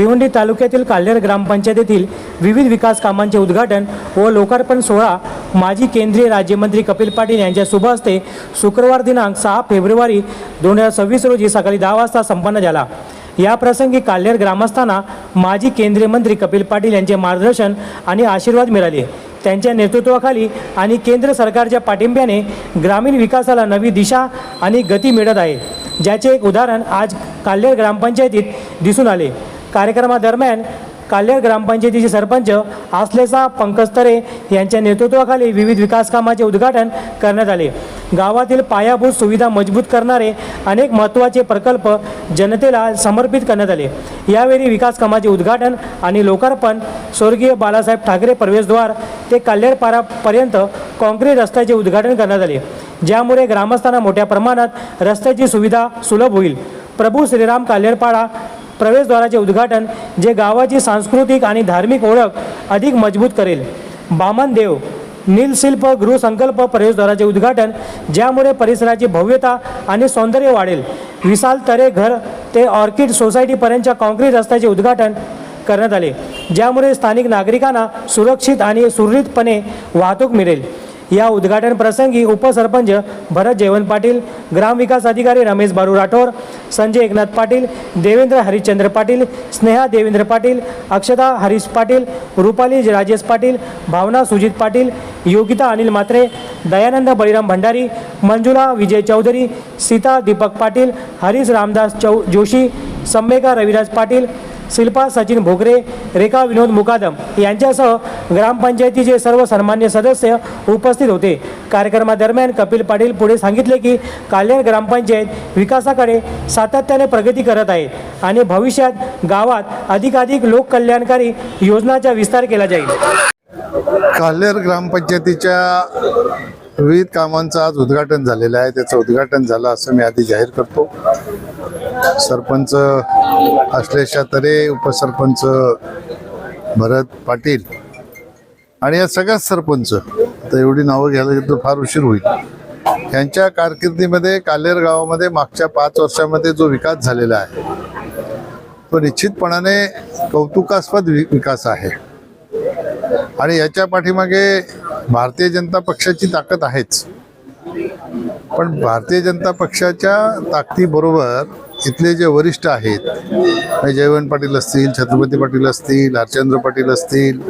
भिवंडी तालुक्यातील काल्हेर ग्रामपंचायतीतील विविध विकास कामांचे उद्घाटन व लोकार्पण सोहळा माजी केंद्रीय राज्यमंत्री कपिल पाटील यांच्या शुभ हस्ते शुक्रवार दिनांक सहा फेब्रुवारी दोन हजार सव्वीस रोजी सकाळी दहा वाजता संपन्न झाला. या प्रसंगी काल्हेर ग्रामस्थांना माजी केंद्रीय मंत्री कपिल पाटील यांचे मार्गदर्शन आणि आशीर्वाद मिळाले. त्यांच्या नेतृत्वाखाली आणि केंद्र सरकारच्या पाठिंब्याने ग्रामीण विकासाला नवी दिशा आणि गती मिळत आहे ज्याचे एक उदाहरण आज काल्हेर ग्रामपंचायतीत दिसून आले. कार्यक्रमादरम्यान काल्हेर ग्रामपंचायतीचे सरपंच आसलेसा पंकज तरे यांच्या नेतृत्वाखाली विविध विकास कामाचे उद्घाटन करण्यात आले. गावातील पायाभूत सुविधा मजबूत करणारे अनेक महत्त्वाचे प्रकल्प जनतेला समर्पित करण्यात आले. यावेळी विकास कामाचे उद्घाटन आणि लोकार्पण स्वर्गीय बाळासाहेब ठाकरे प्रवेशद्वार ते काल्हेरपारापर्यंत काँक्रीट रस्त्याचे उद्घाटन करण्यात आले. ज्यामुळे ग्रामस्थांना मोठ्या प्रमाणात रस्त्याची सुविधा सुलभ होईल. प्रभू श्रीराम काल्हेरपाडा प्रवेशद्वाराचे उद्घाटन जे गावाची सांस्कृतिक आणि धार्मिक ओळख अधिक मजबूत करेल. बामन देव नीलशिल्प गृहसंकल्प प्रवेशद्वाराचे उद्घाटन ज्यामुळे परिसराची भव्यता आणि सौंदर्य वाढेल. विशाल तरे घर ते ऑर्किड सोसायटीपर्यंतच्या काँक्रीट रस्त्याचे उद्घाटन करण्यात आले ज्यामुळे स्थानिक नागरिकांना सुरक्षित आणि सुरळीतपणे वाहतूक मिळेल. या उद्घाटन प्रसंगी उपसरपंच भरत जयवंत पाटील ग्रामविकास अधिकारी रमेश बारू राठोर संजय एकनाथ पाटील देवेंद्र हरिश्चंद्र पाटील स्नेहा देवेंद्र पाटील अक्षता हरीश पाटील रुपाली राजेश पाटील भावना सुजित पाटील योगिता अनिल मात्रे दयानंद बळीराम भंडारी मंजुला विजय चौधरी सीता दीपक पाटील हरीश रामदास चौ जोशी सम्मेका रविराज पाटील शिल्पा सचिन भोगरे रेखा विनोद मुकादम यांच्यासह ग्रामपंचायतीचे सर्व सन्मान्य सदस्य उपस्थित होते. कार्यक्रमादरम्यान कपिल पाटील पुढे सांगितले की काल्हेर ग्रामपंचायत विकासाकडे सातत्याने प्रगती करत आहे आणि भविष्यात गावात अधिकाधिक लोककल्याणकारी योजनाचा विस्तार केला जाईल. काल्हेर ग्रामपंचायतीच्या विविध कामांचं आज उद्घाटन झालेलं आहे. त्याचं उद्घाटन झालं असं मी आधी जाहीर करतो. सरपंच अश्लेषा तरे उपसरपंच भरत पाटील आणि या सगळ्याच सरपंच आता एवढी नावं घ्यायला गेलं तर फार उशीर होईल. यांच्या कारकिर्दीमध्ये कालेर गावामध्ये मागच्या पाच वर्षामध्ये जो विकास झालेला आहे तो निश्चितपणाने कौतुकास्पद विकास आहे. आणि याच्या पाठीमागे भारतीय जनता पक्षाची ताकद आहेच. पण भारतीय जनता पक्षाच्या ताकदीबरोबर इथले जे वरिष्ठ आहेत जयवंत पाटील असतील छत्रपती पाटील असतील हरचंद्र पाटील असतील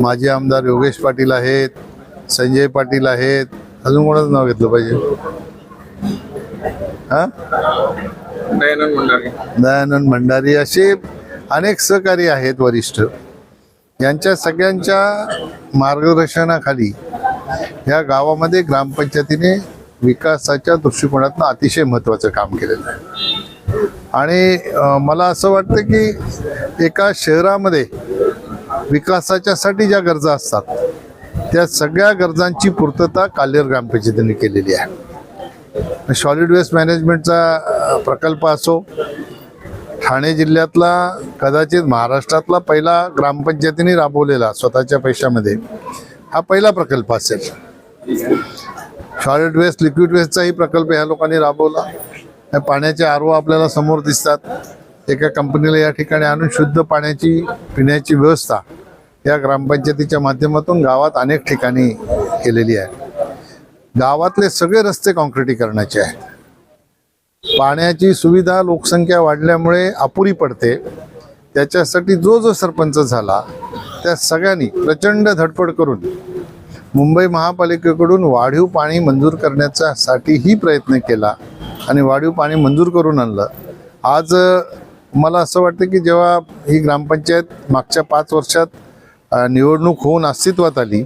माजी आमदार योगेश पाटील आहेत संजय पाटील आहेत अजून कोणाचं नाव घेतलं पाहिजे? हा? दयानंद मंडारी दयानंद भंडारी असे अनेक सहकारी आहेत वरिष्ठ. यांच्या सगळ्यांच्या मार्गदर्शनाखाली या गावामध्ये ग्रामपंचायतीने विकासाच्या दृष्टिकोनातून अतिशय महत्त्वाचं काम केलेलं आहे. आणि मला असं वाटतं की एका शहरामध्ये विकासाच्यासाठी ज्या गरजा असतात त्या सगळ्या गरजांची पूर्तता कालेर ग्रामपंचायतीने केलेली आहे. सॉलिड वेस्ट मॅनेजमेंटचा प्रकल्प असो ठाणे जिल्ह्यातला कदाचित महाराष्ट्रातला पहिला ग्रामपंचायतीने राबवलेला स्वतःच्या पैशामध्ये हा पहिला प्रकल्प असेल. सॉलिड वेस्ट लिक्विड वेस्टचाही प्रकल्प ह्या लोकांनी राबवला. या पाण्याचे आरो आपल्याला समोर दिसतात. एका कंपनीला या ठिकाणी आणून शुद्ध पाण्याची पिण्याची व्यवस्था या ग्रामपंचायतीच्या माध्यमातून गावात अनेक ठिकाणी केलेली आहे. गावातले सगळे रस्ते कॉन्क्रिटीकरणाचे आहेत. पाण्याची सुविधा लोकसंख्या वाढल्यामुळे अपुरी पडते. त्याच्यासाठी जो जो सरपंच झाला त्या सगळ्यांनी प्रचंड धडपड करून मुंबई महापालिकेकडून वाढीव पाणी मंजूर करण्याच्यासाठीही प्रयत्न केला. आणि वाढीव पाणी मंजूर करून आणलं. आज मला असं वाटतं की जेव्हा ही ग्रामपंचायत मागच्या पाच वर्षात निवडणूक होऊन अस्तित्वात आली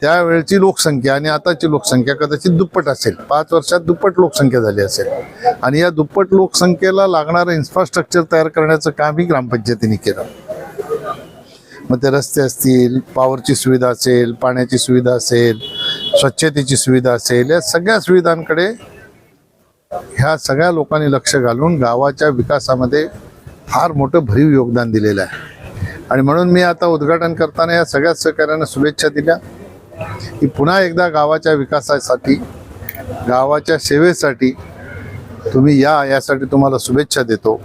त्यावेळची लोकसंख्या आणि आताची लोकसंख्या कदाचित दुप्पट असेल. पाच वर्षात दुप्पट लोकसंख्या झाली असेल. आणि या दुप्पट लोकसंख्येला लागणारं इन्फ्रास्ट्रक्चर तयार करण्याचं कामही ग्रामपंचायतीने केलं. मग ते रस्ते असतील पॉवरची सुविधा असेल पाण्याची सुविधा असेल स्वच्छतेची सुविधा असेल या सगळ्या सुविधांकडे ह्या सगळ्या लोकांनी लक्ष घालून गावाच्या विकासामध्ये फार मोठं भरीव योगदान दिलेलं आहे. आणि म्हणून मी आता उद्घाटन करताना या सगळ्या सहकार्यांना शुभेच्छा दिल्या. की पुन्हा एकदा गावाच्या विकासासाठी गावाच्या सेवेसाठी तुम्ही या यासाठी तुम्हाला शुभेच्छा देतो.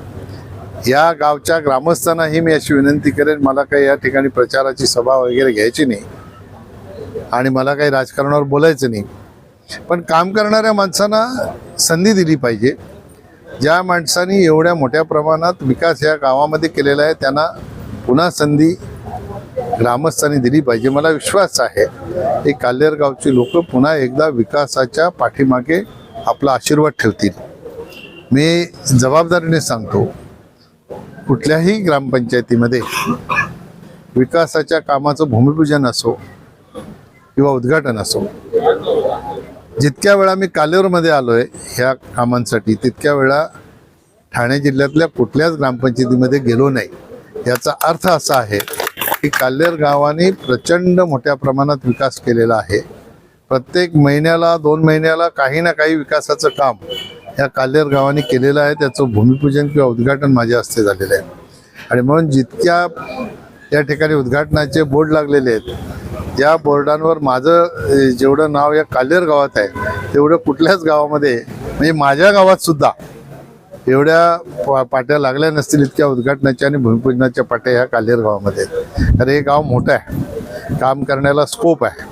या गावच्या ग्रामस्थांनाही मी अशी विनंती करेन मला काही या ठिकाणी प्रचाराची सभा वगैरे घ्यायची नाही. आणि मला काही राजकारणावर बोलायचं नाही. पण काम करणाऱ्या माणसांना संधी दिली पाहिजे. ज्या माणसांनी एवढ्या मोठ्या प्रमाणात विकास या गावामध्ये केलेला आहे त्यांना पुन्हा संधी ग्रामस्थांनी दिली पाहिजे. मला विश्वास आहे की काल्हेर गावची लोक पुन्हा एकदा विकासाच्या पाठीमागे आपला आशीर्वाद ठेवतील. मी जबाबदारीने सांगतो कुठल्याही ग्रामपंचायतीमध्ये विकासाच्या कामाचं भूमिपूजन असो किंवा उद्घाटन असो जितक्या वेळा मी कालेवरमध्ये आलो आहे ह्या कामांसाठी तितक्या वेळा ठाणे जिल्ह्यातल्या कुठल्याच ग्रामपंचायतीमध्ये गेलो नाही. याचा अर्थ असा आहे की कालेर गावाने प्रचंड मोठ्या प्रमाणात विकास केलेला आहे. प्रत्येक महिन्याला दोन महिन्याला काही ना काही विकासाचं काम या कालेर गावाने केलेलं आहे. त्याचं भूमिपूजन किंवा उद्घाटन माझ्या हस्ते झालेलं आहे. आणि म्हणून जितक्या या ठिकाणी उद्घाटनाचे बोर्ड लागलेले आहेत या बोर्डांवर माझं जेवढं नाव या कालेर गावात आहे तेवढं कुठल्याच गावामध्ये म्हणजे माझ्या गावात सुद्धा एवढ्या पा- पाट्या लागल्या नसतील इतक्या उद्घाटनाच्या आणि भूमिपूजनाच्या पाट्या ह्या कालेर गावामध्ये. आहेत. तर हे गाव मोठं आहे. काम करण्याला स्कोप आहे.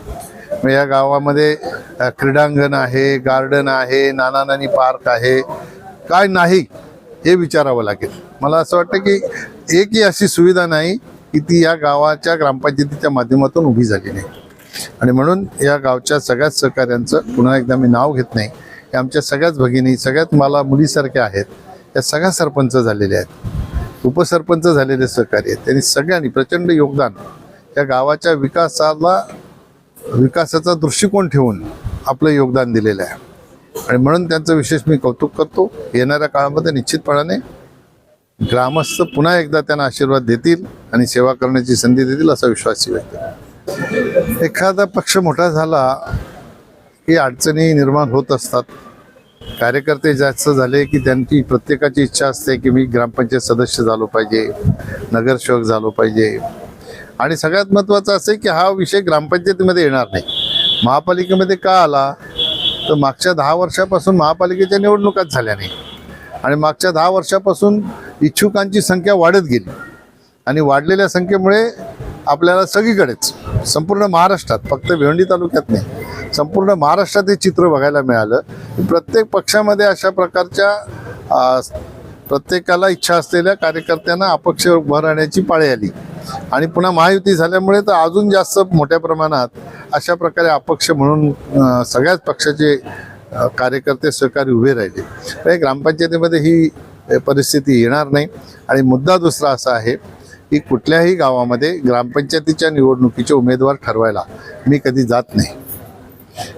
मग या गावामध्ये क्रीडांगण आहे गार्डन आहे नाना नानी पार्क आहे. काय नाही हे विचारावं लागेल. मला असं वाटतं की एकही अशी सुविधा नाही की ती या गावाच्या ग्रामपंचायतीच्या माध्यमातून उभी झाली नाही आणि म्हणून या गावच्या सगळ्याच सहकाऱ्यांचं पुन्हा एकदा मी नाव घेत नाही. की आमच्या सगळ्याच भगिनी सगळ्यात मला मुलीसारख्या आहेत. त्या सगळ्या सरपंच झालेल्या आहेत. उपसरपंच झालेले सहकारी आहेत. त्यांनी सगळ्यांनी प्रचंड योगदान या गावाच्या विकासाला विकासाचा दृष्टिकोन ठेवून आपलं योगदान दिलेलं आहे. आणि म्हणून त्यांचं विशेष मी कौतुक करतो. येणाऱ्या काळामध्ये निश्चितपणाने ग्रामस्थ पुन्हा एकदा त्यांना आशीर्वाद देतील आणि सेवा करण्याची संधी देतील असा विश्वास व्यक्त एखादा पक्ष मोठा झाला की अडचणी निर्माण होत असतात. कार्यकर्ते जास्त झाले की त्यांची प्रत्येकाची इच्छा असते की मी ग्रामपंचायत सदस्य झालो पाहिजे नगरसेवक झालो पाहिजे. आणि सगळ्यात महत्त्वाचं असं आहे की हा विषय ग्रामपंचायतीमध्ये येणार नाही. महापालिकेमध्ये का आला? तर मागच्या दहा वर्षापासून महापालिकेच्या निवडणुकाच झाल्या नाही. आणि मागच्या दहा वर्षापासून इच्छुकांची संख्या वाढत गेली. आणि वाढलेल्या संख्येमुळे आपल्याला सगळीकडेच संपूर्ण महाराष्ट्रात फक्त भिवंडी तालुक्यात नाही संपूर्ण महाराष्ट्रात हे चित्र बघायला मिळालं. की प्रत्येक पक्षामध्ये अशा प्रकारच्या प्रत्येकाला इच्छा असलेल्या कार्यकर्त्यांना अपक्ष उभं राहण्याची पाळी आली. आणि पुन्हा महायुती झाल्यामुळे तर अजून जास्त मोठ्या प्रमाणात अशा प्रकारे अपक्ष म्हणून सगळ्याच पक्षाचे कार्यकर्ते सहकारी उभे राहिले. ग्रामपंचायतीमध्ये ही परिस्थिती येणार नाही. आणि मुद्दा दुसरा असा आहे की कुठल्याही गावामध्ये ग्रामपंचायतीच्या निवडणुकीचे उमेदवार ठरवायला मी कधी जात नाही.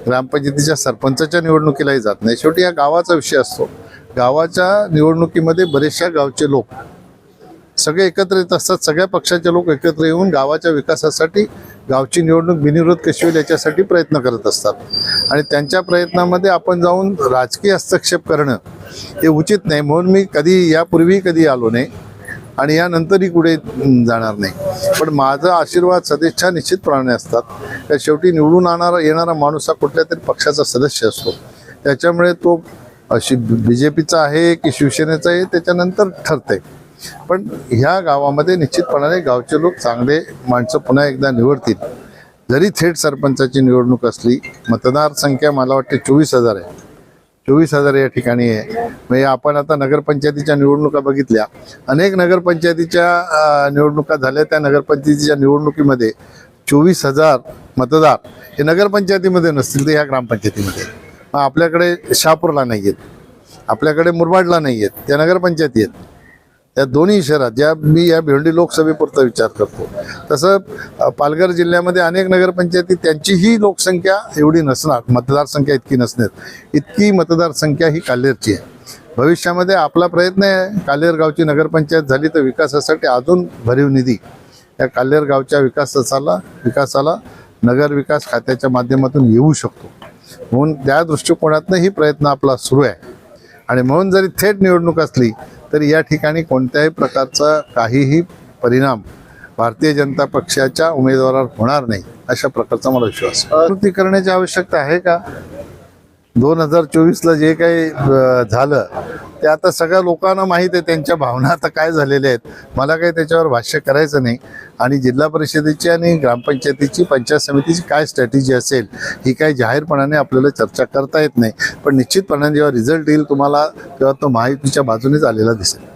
ग्रामपंचायतीच्या सरपंचाच्या निवडणुकीलाही जात नाही. शेवटी या गावाचा विषय असतो. गावाच्या निवडणुकीमध्ये बरेचशा गावचे लोक सगळे एकत्र येत असतात सगळ्या पक्षाचे लोक एकत्र येऊन गावाच्या विकासासाठी गावची निवडणूक बिनविरोध कशी होईल याच्यासाठी प्रयत्न करत असतात. आणि त्यांच्या प्रयत्नामध्ये आपण जाऊन राजकीय हस्तक्षेप करणं हे उचित नाही. म्हणून मी कधी यापूर्वी कधी आलो नाही आणि यानंतरही कुठे जाणार नाही. पण माझा आशीर्वाद सदिच्छा निश्चितप्रमाणे असतात. त्या शेवटी निवडून आणणारा येणारा माणूस हा कुठल्या तरी पक्षाचा सदस्य असतो. त्याच्यामुळे तो अशी बी जे पीचा आहे की शिवसेनेचा आहे त्याच्यानंतर ठरतंय. पण ह्या गावामध्ये निश्चितपणाने गावचे लोक चांगले माणसं पुन्हा एकदा निवडतील. जरी थेट सरपंचाची निवडणूक असली मतदारसंख्या मला वाटते चोवीस हजार आहे. चोवीस हजार या ठिकाणी आहे. म्हणजे आपण आता नगरपंचायतीच्या निवडणुका बघितल्या. अनेक नगरपंचायतीच्या निवडणुका झाल्या. त्या नगरपंचायतीच्या निवडणुकीमध्ये चोवीस हजार मतदार हे नगरपंचायतीमध्ये नसतील तर ह्या ग्रामपंचायतीमध्ये. मग आपल्याकडे शहापूरला नाही आहेत आपल्याकडे मुरबाडला नाही आहेत त्या नगरपंचायती आहेत या दोन्ही शहरात ज्या मी या भिवंडी लोकसभेपुरता विचार करतो. तसं पालघर जिल्ह्यामध्ये अनेक नगरपंचायती त्यांचीही लोकसंख्या एवढी नसणार मतदारसंख्या इतकी नसणार. इतकी मतदारसंख्या ही कालेरची आहे. भविष्यामध्ये आपला प्रयत्न आहे कालेर गावची नगरपंचायत झाली तर विकासासाठी अजून भरीव निधी या कालेर गावच्या विकासाला विकासाला नगर विकास खात्याच्या माध्यमातून येऊ शकतो. म्हणून त्या दृष्टिकोनातनं ही प्रयत्न आपला सुरू आहे. आणि म्हणून जरी थेट निवडणूक असली तरी या ठिकाणी कोणत्याही प्रकारचा काहीही परिणाम भारतीय जनता पक्षाच्या उमेदवारावर होणार नाही अशा प्रकारचा मला विश्वास आहे. कृती करण्याची आवश्यकता आहे का दोन हजार चोवीसला जे काही झालं ते आता सगळ्या लोकांना माहीत आहे त्यांच्या भावना आता काय झालेल्या आहेत. मला काही त्याच्यावर भाष्य करायचं नाही. आणि जिल्हा परिषदेची आणि ग्रामपंचायतीची पंचायत समितीची काय स्ट्रॅटेजी असेल ही काही जाहीरपणाने आपल्याला चर्चा करता येत नाही. पण निश्चितपणाने जेव्हा रिझल्ट येईल तुम्हाला तेव्हा तो महायुतीच्या बाजूनेच आलेला दिसेल.